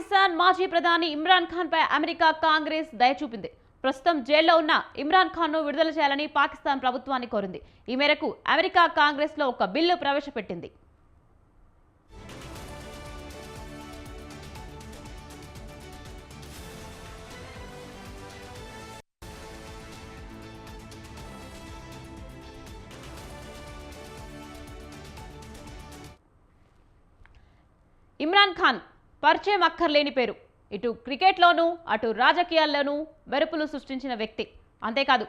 పాకిస్తాన్ మాజీ ప్రధాని ఇమ్రాన్ ఖాన్ పై అమెరికా కాంగ్రెస్ దయ చూపింది. ప్రస్తుతం జైల్లో ఉన్న ఇమ్రాన్ ఖాన్ను విడుదల చేయాలని పాకిస్తాన్ ప్రభుత్వాన్ని కోరింది. ఈ మేరకు అమెరికా కాంగ్రెస్లో ఒక బిల్లు ప్రవేశపెట్టింది. ఇమ్రాన్ ఖాన్ పరిచయం అక్కర్లేని పేరు. ఇటు క్రికెట్లోనూ అటు రాజకీయాల్లోనూ మెరుపులు సృష్టించిన వ్యక్తి. అంతేకాదు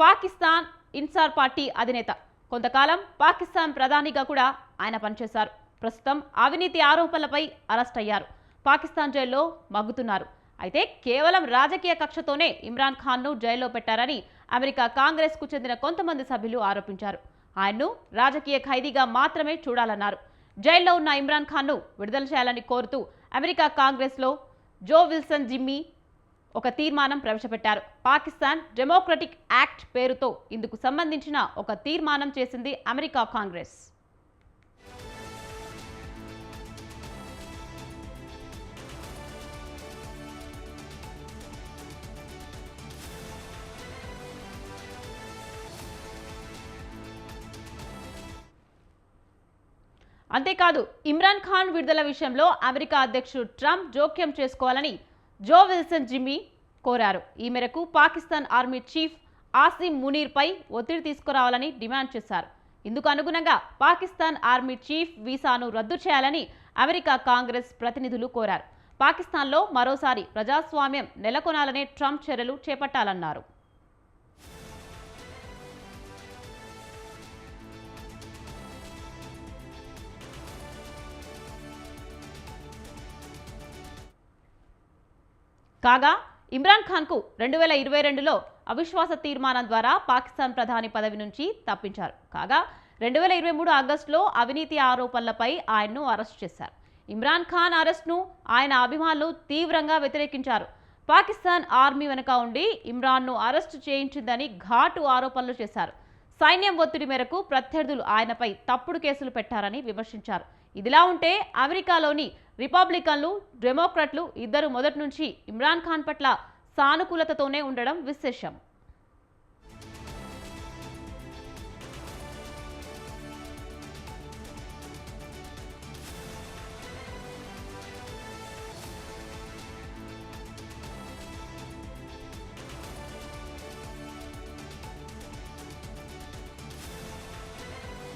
పాకిస్తాన్ ఇన్సార్ పార్టీ అధినేత. కొంతకాలం పాకిస్తాన్ ప్రధానిగా కూడా ఆయన పనిచేశారు. ప్రస్తుతం అవినీతి ఆరోపణలపై అరెస్ట్ అయ్యారు. పాకిస్తాన్ జైల్లో మగ్గుతున్నారు. అయితే కేవలం రాజకీయ కక్షతోనే ఇమ్రాన్ ఖాన్ను జైల్లో పెట్టారని అమెరికా కాంగ్రెస్కు చెందిన కొంతమంది సభ్యులు ఆరోపించారు. ఆయన్ను రాజకీయ ఖైదీగా మాత్రమే చూడాలన్నారు. జైల్లో ఉన్న ఇమ్రాన్ ఖాన్ను విడుదల చేయాలని కోరుతూ అమెరికా కాంగ్రెస్లో జో విల్సన్ జిమ్మీ ఒక తీర్మానం ప్రవేశపెట్టారు. పాకిస్తాన్ డెమోక్రటిక్ యాక్ట్ పేరుతో ఇందుకు సంబంధించిన ఒక తీర్మానం చేసింది అమెరికా కాంగ్రెస్. అంతేకాదు ఇమ్రాన్ ఖాన్ విడుదల విషయంలో అమెరికా అధ్యక్షుడు ట్రంప్ జోక్యం చేసుకోవాలని జో విల్సన్ జిమ్మీ కోరారు. ఈ మేరకు పాకిస్తాన్ ఆర్మీ చీఫ్ ఆసిమ్ మునీర్పై ఒత్తిడి తీసుకురావాలని డిమాండ్ చేశారు. ఇందుకు అనుగుణంగా పాకిస్తాన్ ఆర్మీ చీఫ్ వీసాను రద్దు చేయాలని అమెరికా కాంగ్రెస్ ప్రతినిధులు కోరారు. పాకిస్తాన్లో మరోసారి ప్రజాస్వామ్యం నెలకొనాలనే ట్రంప్ చర్యలు చేపట్టాలన్నారు. కాగా ఇమ్రాన్ ఖాన్కు రెండు వేల ఇరవై రెండులో అవిశ్వాస తీర్మానం ద్వారా పాకిస్తాన్ ప్రధాని పదవి నుంచి తప్పించారు. కాగా రెండు వేల ఇరవై మూడు ఆగస్టులో అవినీతి ఆరోపణలపై ఆయన్ను అరెస్ట్ చేశారు. ఇమ్రాన్ ఖాన్ అరెస్ట్ను ఆయన అభిమానులు తీవ్రంగా వ్యతిరేకించారు. పాకిస్తాన్ ఆర్మీ వెనుక ఉండి ఇమ్రాన్ను అరెస్టు చేయించిందని ఘాటు ఆరోపణలు చేశారు. సైన్యం ఒత్తిడి మేరకు ప్రత్యర్థులు ఆయనపై తప్పుడు కేసులు పెట్టారని విమర్శించారు. ఇదిలా ఉంటే అమెరికాలోని రిపబ్లికన్లు డెమోక్రట్లు ఇద్దరు మొదటి నుంచి ఇమ్రాన్ ఖాన్ పట్ల సానుకూలతతోనే ఉండడం విశేషం.